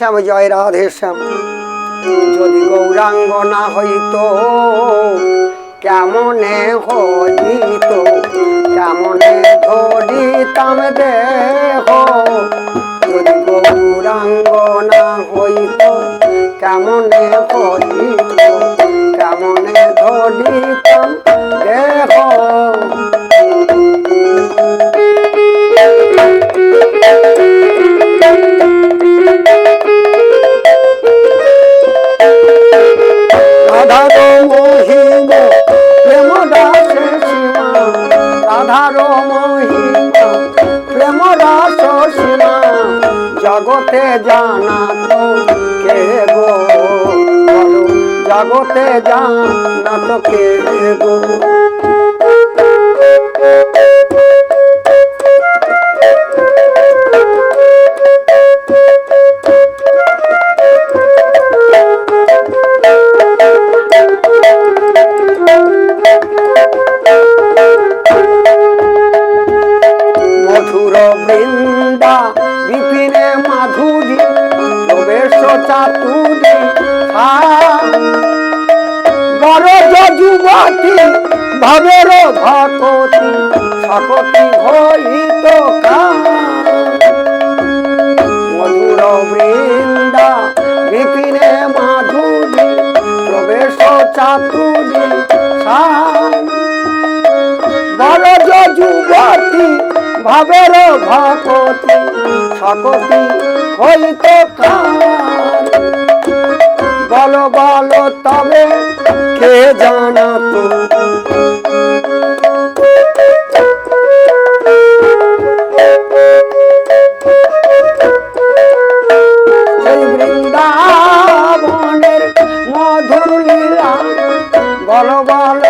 শ্যাম জয় রাধে শ্যাম। যদি গৌরাঙ্গ না হইত কেমনে হইত? কেমনে ধরিতাম দেহ? রাধার মহিম প্রেম রাসে সীমা। মহিম প্রেম রাস জগতে জানা তো কে গো? জগতে জানা তো কে গো? বৃন্দা বিপিনে মাধুরী প্রবেশ চাতুরী বড় যুবতী, ভবের ভকতি সকতি হইত মধুর বৃন্দা বিপিনে মাধুরী, প্রবেশ চাতুরী বড় যুবতী ভাবের ভকতি সকতি হইত বল বল তবে কে জানাত বৃন্দাবনের মধুর লীলা বল বল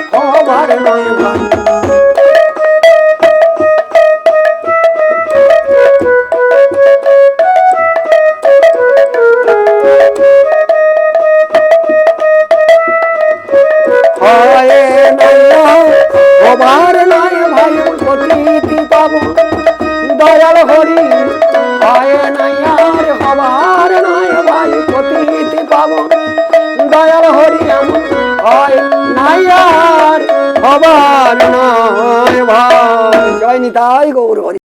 হয় নাই নয় ভাই প্রতীতি পাব দয়াল হরি নাই আর হবার নয় ভাই পাব দয়াল হরি হয় নাই হবার নয় ভাই জয় নিতাই গৌর হরি।